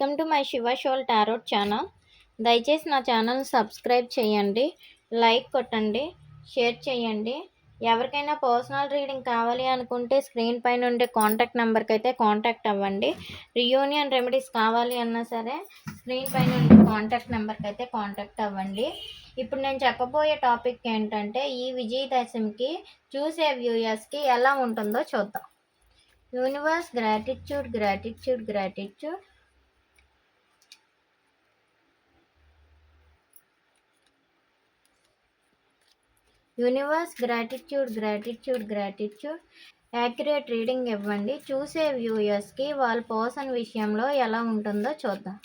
Welcome to my Shiva soul tarot channel. దయచేసి నా channel subscribe చేయండి లైక్ కొట్టండి షేర్ చేయండి. ఎవరికైనా పర్సనల్ రీడింగ్ కావాలి అనుకుంటే స్క్రీన్ పైన ఉండే కాంటాక్ట్ నెంబర్కి అయితే కాంటాక్ట్ అవ్వండి. రియూనియన్ రెమెడీస్ కావాలి అన్నా సరే స్క్రీన్ పైన ఉండే కాంటాక్ట్ నెంబర్కి అయితే కాంటాక్ట్ అవ్వండి. ఇప్పుడు నేను చెప్పబోయే టాపిక్ ఏంటంటే ఈ విజయదశమికి చూసే వ్యూయర్స్కి ఎలా ఉంటుందో చూద్దాం. Universe gratitude gratitude gratitude universe gratitude gratitude gratitude. Accurate reading ఇవ్వండి. చూసే వ్యూయర్స్కి వాళ్ళ పర్సన్ విషయంలో ఎలా ఉంటుందో చూద్దాం.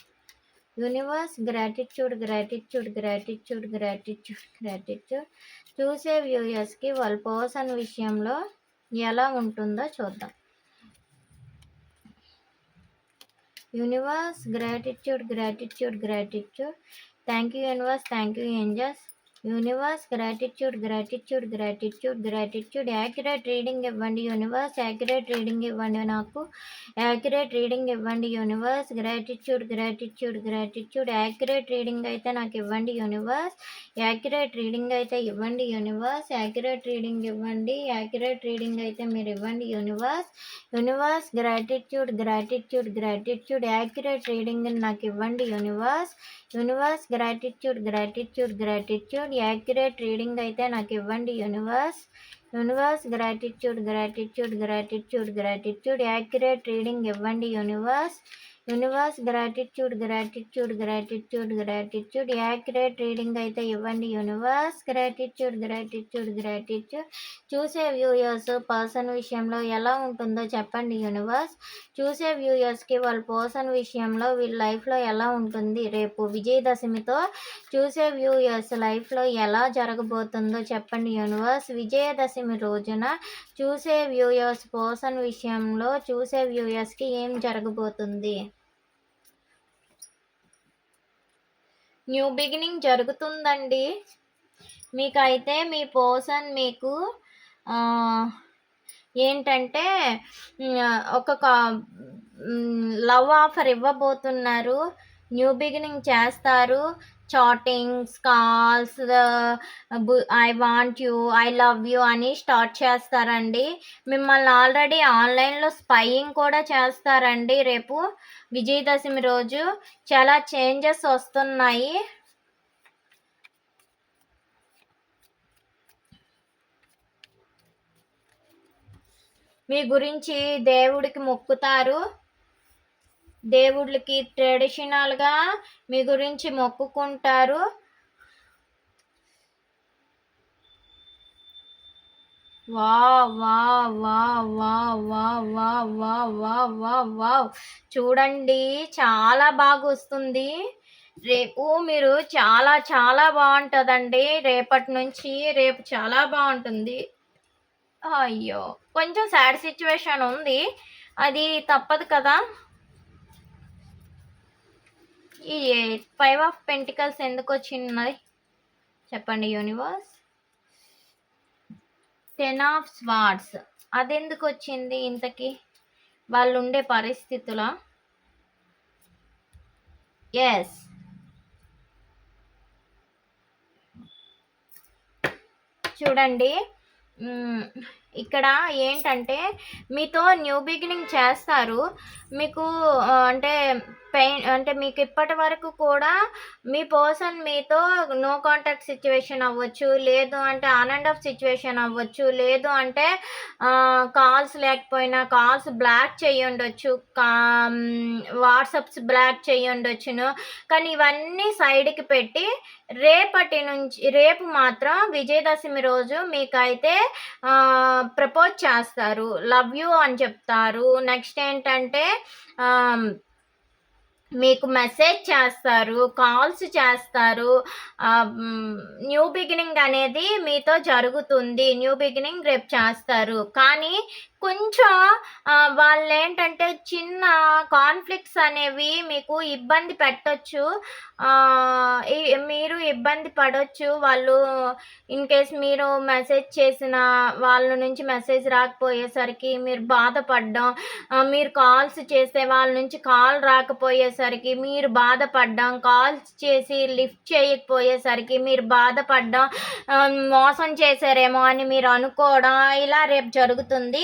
Universe gratitude gratitude gratitude gratitude gratitude. చూసే వ్యూయర్స్కి వాళ్ళ పర్సన్ విషయంలో ఎలా ఉంటుందో చూద్దాం. Universe gratitude gratitude gratitude. Thank you universe thank you angels. Universe gratitude gratitude gratitude gratitude accurate reading ఇవ్వండి యూనివర్స్ యాక్యురేట్ రీడింగ్ ఇవ్వండి నాకు. యాక్యురేట్ రీడింగ్ ఇవ్వండి universe gratitude gratitude gratitude accurate reading అయితే నాకు ఇవ్వండి యూనివర్స్ యాక్యురేట్ రీడింగ్ అయితే ఇవ్వండి universe accurate reading ఇవ్వండి యాక్యురేట్ రీడింగ్ అయితే మీరు ఇవ్వండి universe universe gratitude gratitude gratitude accurate reading నాకు ఇవ్వండి universe universe gratitude gratitude gratitude accurate reading అయితే నాకు ఇవ్వండి universe. Universe gratitude gratitude gratitude gratitude accurate reading ఇవ్వండి universe. Universe gratitude gratitude gratitude gratitude accurate reading అయితే ఇవ్వండి. యూనివర్స్ గ్రాటిట్యూడ్ గ్రాటిట్యూడ్ గ్రాటిట్యూడ్ చూసే viewers person విషయంలో ఎలా ఉంటుందో చెప్పండి. యూనివర్స్ చూసే వ్యూయర్స్కి వాళ్ళ పర్సన్ విషయంలో వీళ్ళ లైఫ్లో ఎలా ఉంటుంది? రేపు విజయదశమితో చూసే వ్యూయర్స్ లైఫ్లో ఎలా జరగబోతుందో చెప్పండి. యూనివర్స్ విజయదశమి రోజున చూసే వ్యూయర్స్ పర్సన్ విషయంలో చూసే వ్యూయర్స్కి ఏం జరగబోతుంది? న్యూ బిగినింగ్ జరుగుతుందండి. మీకైతే మీ పర్సన్ మీకు ఏంటంటే ఒక లవ్ ఆఫర్ ఇవ్వబోతున్నారు. న్యూ బిగినింగ్ చేస్తారు. Chattings calls I want you I love you అని స్టార్ట్ చేస్తారండి. మిమ్మల్ని ఆల్రెడీ ఆన్లైన్లో స్పైయింగ్ కూడా చేస్తారండి. రేపు విజయదశమి రోజు చాలా చేంజెస్ వస్తున్నాయి. మీ గురించి దేవుడికి మొక్కుతారు. దేవుళ్ళకి ట్రెడిషనల్గా మీ గురించి మొక్కుకుంటారు వా వా వా వా వా వా వా వా వా వా చూడండి చాలా బాగా వస్తుంది రేపు మీరు చాలా చాలా బాగుంటుందండి రేపటి నుంచి రేపు చాలా బాగుంటుంది అయ్యో కొంచెం సాడ్ సిచ్యువేషన్ ఉంది అది తప్పదు కదా ఈ ఫైవ్ ఆఫ్ పెంటికల్స్ ఎందుకు వచ్చింది చెప్పండి యూనివర్స్. Ten of swords. అది ఎందుకు వచ్చింది ఇంతకి? వాళ్ళు ఉండే పరిస్థితుల? ఎస్. చూడండి. ఇక్కడ ఏంటంటే మీతో న్యూ బిగినింగ్ చేస్తారు. మీకు అంటే పెయిన్ అంటే మీకు ఇప్పటి వరకు కూడా మీ పర్సన్ మీతో నో కాంటాక్ట్ సిచ్యువేషన్ అవ్వచ్చు లేదు అంటే ఆన్ అండ్ ఆఫ్ సిచ్యువేషన్ అవ్వచ్చు లేదు అంటే కాల్స్ లేకపోయినా కాల్స్ బ్లాక్ చేయి ఉండొచ్చు వాట్సప్స్ బ్లాక్ చేయి ఉండొచ్చును. కానీ ఇవన్నీ సైడ్కి పెట్టి రేపటి నుంచి రేపు మాత్రం విజయదశమి రోజు మీకైతే ప్రపోజ్ చేస్తారు. లవ్ యూ అని చెప్తారు. నెక్స్ట్ ఏంటంటే మీకు మెసేజ్ చేస్తారు కాల్స్ చేస్తారు. న్యూ బిగినింగ్ అనేది మీతో జరుగుతుంది. న్యూ బిగినింగ్ రేపు చేస్తారు. కానీ కొంచెం వాళ్ళు ఏంటంటే చిన్న కాన్ఫ్లిక్ట్స్ అనేవి మీకు ఇబ్బంది పెట్టొచ్చు. మీరు ఇబ్బంది పడవచ్చు వాళ్ళు ఇన్ కేస్ మీరు మెసేజ్ చేసిన వాళ్ళ నుంచి మెసేజ్ రాకపోయేసరికి మీరు బాధపడడం మీరు కాల్స్ చేసే వాళ్ళ నుంచి కాల్ రాకపోయేసరికి మీరు బాధపడ్డం కాల్స్ చేసి లిఫ్ట్ చేయకపోయేసరికి మీరు బాధపడ్డం మోసం చేశారేమో అని మీరు అనుకోవడం ఇలా రేపు జరుగుతుంది.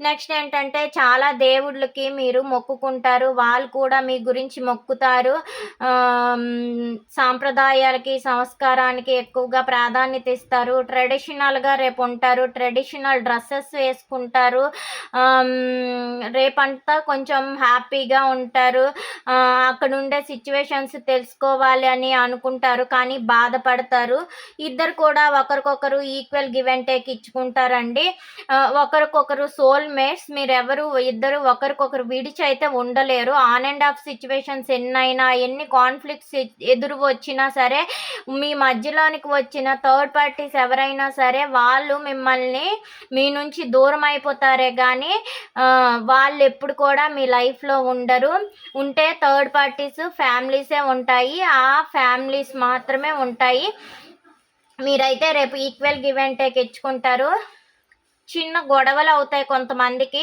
నెక్స్ట్ ఏంటంటే చాలా దేవుళ్ళకి మీరు మొక్కుకుంటారు. వాళ్ళు కూడా మీ గురించి మొక్కుతారు. సాంప్రదాయాలకి సంస్కారానికి ఎక్కువగా ప్రాధాన్యత ఇస్తారు. ట్రెడిషనల్గా రేపు ఉంటారు. ట్రెడిషనల్ డ్రెస్సెస్ వేసుకుంటారు. రేపంతా కొంచెం హ్యాపీగా ఉంటారు. అక్కడ ఉండే సిచ్యువేషన్స్ తెలుసుకోవాలి అని అనుకుంటారు కానీ బాధపడతారు. ఇద్దరు కూడా ఒకరికొకరు ఈక్వల్ గివ్ అండ్ టేక్ ఇచ్చుకుంటారండి. ఒకరికొకరు సోల్ మేట్స్ మీరెవరు ఇద్దరు ఒకరికొకరు విడిచి అయితే ఉండలేరు. ఆన్ అండ్ ఆఫ్ సిచ్యువేషన్స్ ఎన్నైనా ఎన్ని కాన్ఫ్లిక్ట్స్ ఎదురు వచ్చినా సరే మీ మధ్యలోనికి వచ్చిన థర్డ్ పార్టీస్ ఎవరైనా సరే వాళ్ళు మిమ్మల్ని మీ నుంచి దూరం అయిపోతారే కానీ వాళ్ళు ఎప్పుడు కూడా మీ లైఫ్లో ఉండరు. ఉంటే థర్డ్ పార్టీస్ ఫ్యామిలీసే ఉంటాయి. ఆ ఫ్యామిలీస్ మాత్రమే ఉంటాయి. మీరైతే రేపు ఈక్వల్ గివ్ అండ్ టేక్ ఇచ్చుకుంటారు. చిన్న గొడవలు అవుతాయి కొంతమందికి.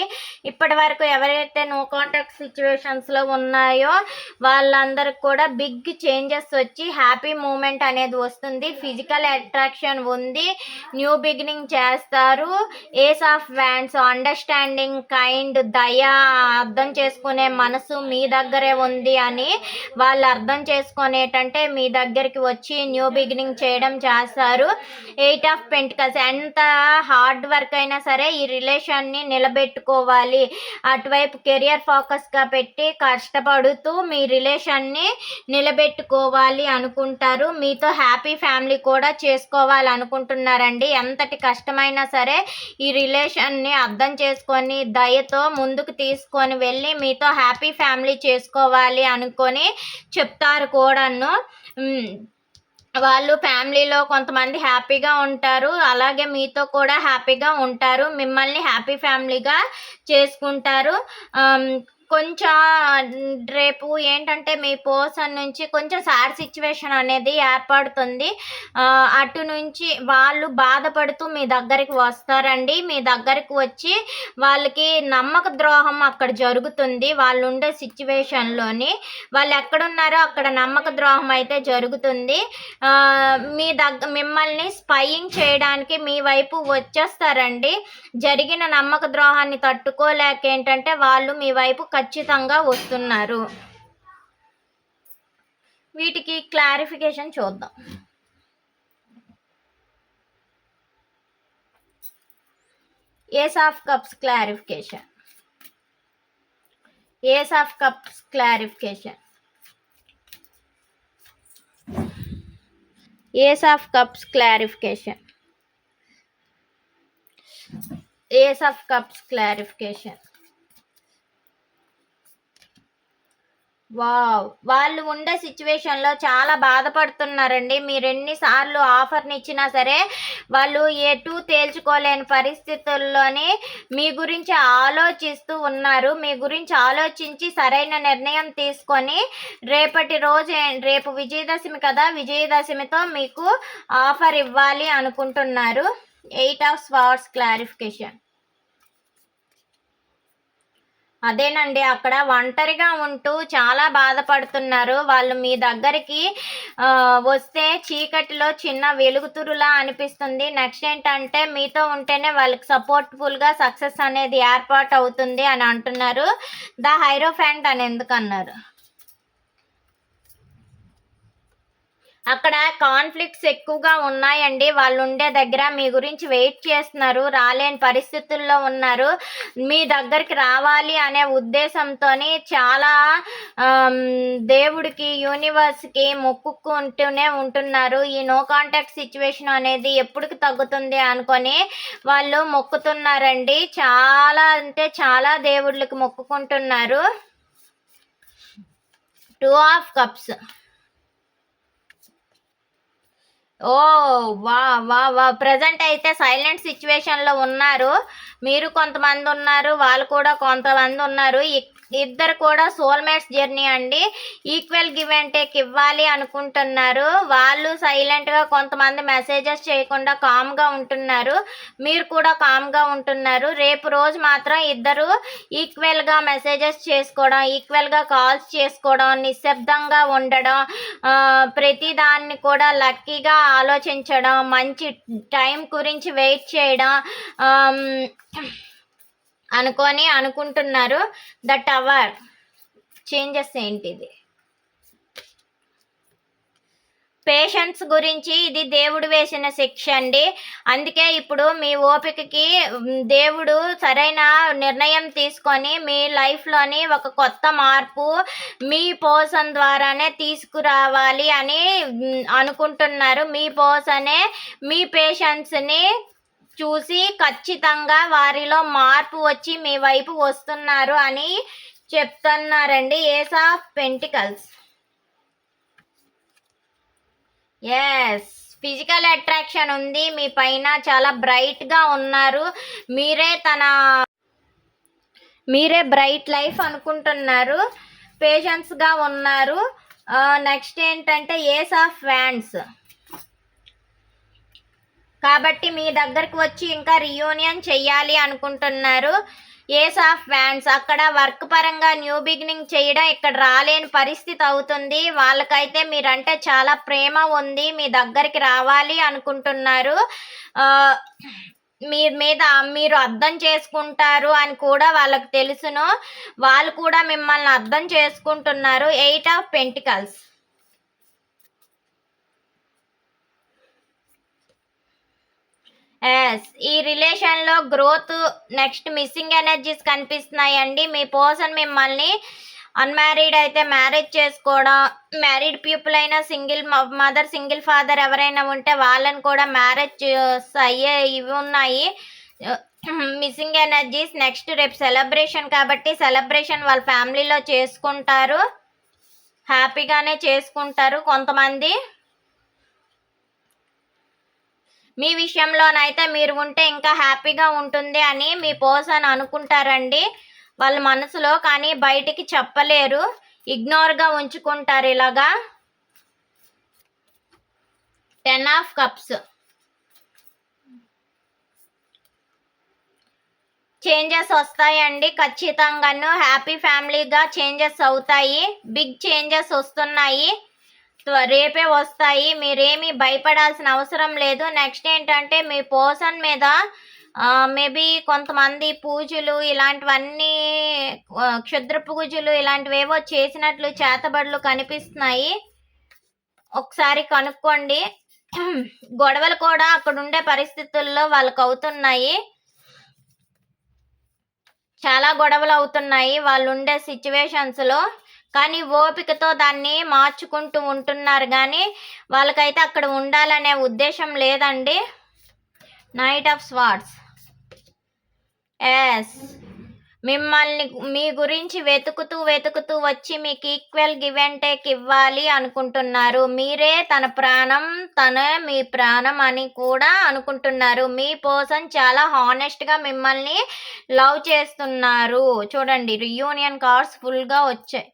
ఇప్పటి వరకు ఎవరైతే నో కాంటాక్ట్ సిచ్యువేషన్స్లో ఉన్నాయో వాళ్ళందరికి కూడా బిగ్ చేంజెస్ వచ్చి హ్యాపీ మూమెంట్ అనేది వస్తుంది. ఫిజికల్ అట్రాక్షన్ ఉంది. న్యూ బిగినింగ్ చేస్తారు. Ace of wands understanding kind దయ అర్థం చేసుకునే మనసు మీ దగ్గరే ఉంది అని వాళ్ళు అర్థం చేసుకునేటంటే మీ దగ్గరికి వచ్చి న్యూ బిగినింగ్ చేయడం చేస్తారు. ఎయిట్ ఆఫ్ పెంటికల్స్ ఎంత హార్డ్ వర్క్ అయినా సరే ఈ రిలేషన్ని నిలబెట్టుకోవాలి. అటువైపు కెరియర్ ఫోకస్గా పెట్టి కష్టపడుతూ మీ రిలేషన్ని నిలబెట్టుకోవాలి అనుకుంటారు. మీతో హ్యాపీ ఫ్యామిలీ కూడా చేసుకోవాలి అనుకుంటున్నారండి. ఎంతటి కష్టమైనా సరే ఈ రిలేషన్ని అర్థం చేసుకొని దయతో ముందుకు తీసుకొని వెళ్ళి మీతో హ్యాపీ ఫ్యామిలీ చేసుకోవాలి అనుకొని చెప్తారు కూడాను. వాళ్ళు ఫ్యామిలీలో కొంతమంది హ్యాపీగా ఉంటారు. అలాగే మీతో కూడా హ్యాపీగా ఉంటారు. మిమ్మల్ని హ్యాపీ ఫ్యామిలీగా చేసుకుంటారు. కొంచెం రేపు ఏంటంటే మీ పర్సన్ నుంచి కొంచెం సాడ్ సిచ్యువేషన్ అనేది ఏర్పడుతుంది. అటు నుంచి వాళ్ళు బాధపడుతూ మీ దగ్గరికి వస్తారండి. మీ దగ్గరికి వచ్చి వాళ్ళకి నమ్మక ద్రోహం అక్కడ జరుగుతుంది. వాళ్ళు ఉండే సిచ్యువేషన్లోని వాళ్ళు ఎక్కడున్నారో అక్కడ నమ్మక ద్రోహం అయితే జరుగుతుంది. మీ దగ్గ మిమ్మల్ని స్పయింగ్ చేయడానికి మీ వైపు వచ్చేస్తారండి. జరిగిన నమ్మక ద్రోహాన్ని తట్టుకోలేక ఏంటంటే వాళ్ళు మీ వైపు ఖచ్చితంగా వస్తున్నారు. వీటికి క్లారిఫికేషన్ చూద్దాం. Ace of cups clarification ace of cups clarification ace of cups clarification ace of cups clarification wow. వాళ్ళు ఉండే సిచ్యువేషన్లో చాలా బాధపడుతున్నారండి. మీరు ఎన్నిసార్లు ఆఫర్ని ఇచ్చినా సరే వాళ్ళు ఎటు తేల్చుకోలేని పరిస్థితుల్లోని మీ గురించి ఆలోచిస్తూ ఉన్నారు. మీ గురించి ఆలోచించి సరైన నిర్ణయం తీసుకొని రేపటి రోజు రేపు విజయదశమి కదా విజయదశమితో మీకు ఆఫర్ ఇవ్వాలి అనుకుంటున్నారు. ఎయిట్ ఆఫ్ స్వార్ట్స్ క్లారిఫికేషన్ అదేనండి అక్కడ ఒంటరిగా ఉంటూ చాలా బాధపడుతున్నారు. వాళ్ళు మీ దగ్గరికి వస్తే చీకటిలో చిన్న వెలుగుతురులా అనిపిస్తుంది. నెక్స్ట్ ఏంటంటే మీతో ఉంటేనే వాళ్ళకి సపోర్ట్ఫుల్గా సక్సెస్ అనేది ఏర్పాటు అవుతుంది అని అంటున్నారు. ద హైరోఫ్యాంట్ అని ఎందుకన్నారు? అక్కడ కాన్ఫ్లిక్ట్స్ ఎక్కువగా ఉన్నాయండి. వాళ్ళు ఉండే దగ్గర మీ గురించి వెయిట్ చేస్తున్నారు. రాలేని పరిస్థితుల్లో ఉన్నారు. మీ దగ్గరికి రావాలి అనే ఉద్దేశంతో చాలా దేవుడికి యూనివర్స్కి మొక్కుకుంటూనే ఉంటున్నారు. ఈ నో కాంటాక్ట్ సిచ్యువేషన్ అనేది ఎప్పటికి తగ్గుతుంది అనుకొని వాళ్ళు మొక్కుతున్నారండి. చాలా అంటే చాలా దేవుళ్ళకి మొక్కుకుంటున్నారు. టూ ఆఫ్ కప్స్ ఓ వా వా వా. ప్రజెంట్ అయితే సైలెంట్ సిచ్యువేషన్లో ఉన్నారు. మీరు కొంతమంది ఉన్నారు వాళ్ళు కూడా కొంతమంది ఉన్నారు. ఇద్దరు కూడా సోల్మేట్స్ జర్నీ అండి. ఈక్వల్ గివ్ అండ్ టేక్ ఇవ్వాలి అనుకుంటున్నారు. వాళ్ళు సైలెంట్గా కొంతమంది మెసేజెస్ చేయకుండా కామ్గా ఉంటున్నారు. మీరు కూడా కామ్గా ఉంటున్నారు. రేపు రోజు మాత్రం ఇద్దరు ఈక్వల్గా మెసేజెస్ చేసుకోవడం ఈక్వల్గా కాల్స్ చేసుకోవడం నిశ్శబ్దంగా ఉండడం ప్రతిదాన్ని ప్రతి దాన్ని కూడా లక్కీగా ఆలోచించడం మంచి టైం గురించి వెయిట్ చేయడం అనుకొని అనుకుంటున్నారు. దట్ అవర్ చేంజెస్ ఏంటిది? పేషెన్స్ గురించి ఇది దేవుడు వేసిన శిక్ష అండి. అందుకే ఇప్పుడు మీ ఓపికకి దేవుడు సరైన నిర్ణయం తీసుకొని మీ లైఫ్లోని ఒక కొత్త మార్పు మీ పోషన్ ద్వారానే తీసుకురావాలి అని అనుకుంటున్నారు. మీ పోసనే మీ పేషెన్స్ని చూసి ఖచ్చితంగా వారిలో మార్పు వచ్చి మీ వైపు వస్తున్నారు అని చెప్తున్నారండి. Ace of pentacles. Yes physical attraction ఉంది. మీ పైన చాలా బ్రైట్గా ఉన్నారు. మీరే తన మీరే బ్రైట్ లైఫ్ అనుకుంటున్నారు. పేషెన్స్గా ఉన్నారు. నెక్స్ట్ ఏంటంటే ఏస్ ఆఫ్ ఫ్యాన్స్ కాబట్టి మీ దగ్గరకు వచ్చి ఇంకా రియూనియన్ చెయ్యాలి అనుకుంటున్నారు. ఏస్ ఆఫ్ ఫ్యాన్స్ అక్కడ వర్క్ పరంగా న్యూ బిగినింగ్ చేయడం ఇక్కడ రాలేని పరిస్థితి అవుతుంది. వాళ్ళకైతే మీరంటే చాలా ప్రేమ ఉంది. మీ దగ్గరికి రావాలి అనుకుంటున్నారు. మీ మీద మీరు అర్థం చేసుకుంటారు అని కూడా వాళ్ళకు తెలుసును. వాళ్ళు కూడా మిమ్మల్ని అర్థం చేసుకుంటున్నారు. ఎయిట్ ఆఫ్ పెంటికల్స్ ఎస్ ఈ రిలేషన్లో గ్రోత్ నెక్స్ట్ మిస్సింగ్ ఎనర్జీస్ కనిపిస్తున్నాయండి. మీ పర్సన్ మిమ్మల్ని అన్మ్యారీడ్ అయితే మ్యారేజ్ చేసుకోవడం మ్యారీడ్ పీపుల్ అయినా సింగిల్ మదర్ సింగిల్ ఫాదర్ ఎవరైనా ఉంటే వాళ్ళని కూడా మ్యారేజ్ uh, అయ్యే ఇవి ఉన్నాయి. మిస్సింగ్ ఎనర్జీస్ నెక్స్ట్ రేపు సెలబ్రేషన్ కాబట్టి సెలబ్రేషన్ వాళ్ళ ఫ్యామిలీలో చేసుకుంటారు. హ్యాపీగానే చేసుకుంటారు కొంతమంది. మీ విషయంలోనైతే మీరు ఉంటే ఇంకా హ్యాపీగా ఉంటుంది అని మీ పర్సన్ అనుకుంటారండి. వాళ్ళ మనసులో కానీ బయటికి చెప్పలేరు. ఇగ్నోర్గా ఉంచుకుంటారు ఇలాగా. Ten of cups. చేంజెస్ వస్తాయండి ఖచ్చితంగాను. హ్యాపీ ఫ్యామిలీగా చేంజెస్ అవుతాయి. బిగ్ చేంజెస్ వస్తున్నాయి. రేపే వస్తాయి. మీరేమీ భయపడాల్సిన అవసరం లేదు. నెక్స్ట్ ఏంటంటే మీ పర్సన్ మీద మేబీ కొంతమంది పూజలు ఇలాంటివన్నీ క్షుద్ర పూజలు ఇలాంటివేవో చేసినట్లు చేతబడులు కనిపిస్తున్నాయి. ఒకసారి కనుక్కోండి. గొడవలు కూడా అక్కడ ఉండే పరిస్థితుల్లో వాళ్ళకు అవుతున్నాయి చాలా గొడవలు అవుతున్నాయి వాళ్ళు ఉండే సిచ్యువేషన్స్లో కానీ ఓపికతో దాన్ని మార్చుకుంటూ ఉంటున్నారు కానీ వాళ్ళకైతే అక్కడ ఉండాలనే ఉద్దేశం లేదండి. నైట్ ఆఫ్ స్వార్డ్స్ ఎస్ మిమ్మల్ని మీ గురించి వెతుకుతూ వెతుకుతూ వచ్చి మీకు ఈక్వల్ గివ్ అండ్ టేక్ ఇవ్వాలి అనుకుంటున్నారు. మీరే తన ప్రాణం తనే మీ ప్రాణం అని కూడా అనుకుంటున్నారు. మీ పర్సన్ చాలా హానెస్ట్గా మిమ్మల్ని లవ్ చేస్తున్నారు. చూడండి రియూనియన్ కార్డ్స్ ఫుల్గా వచ్చాయి.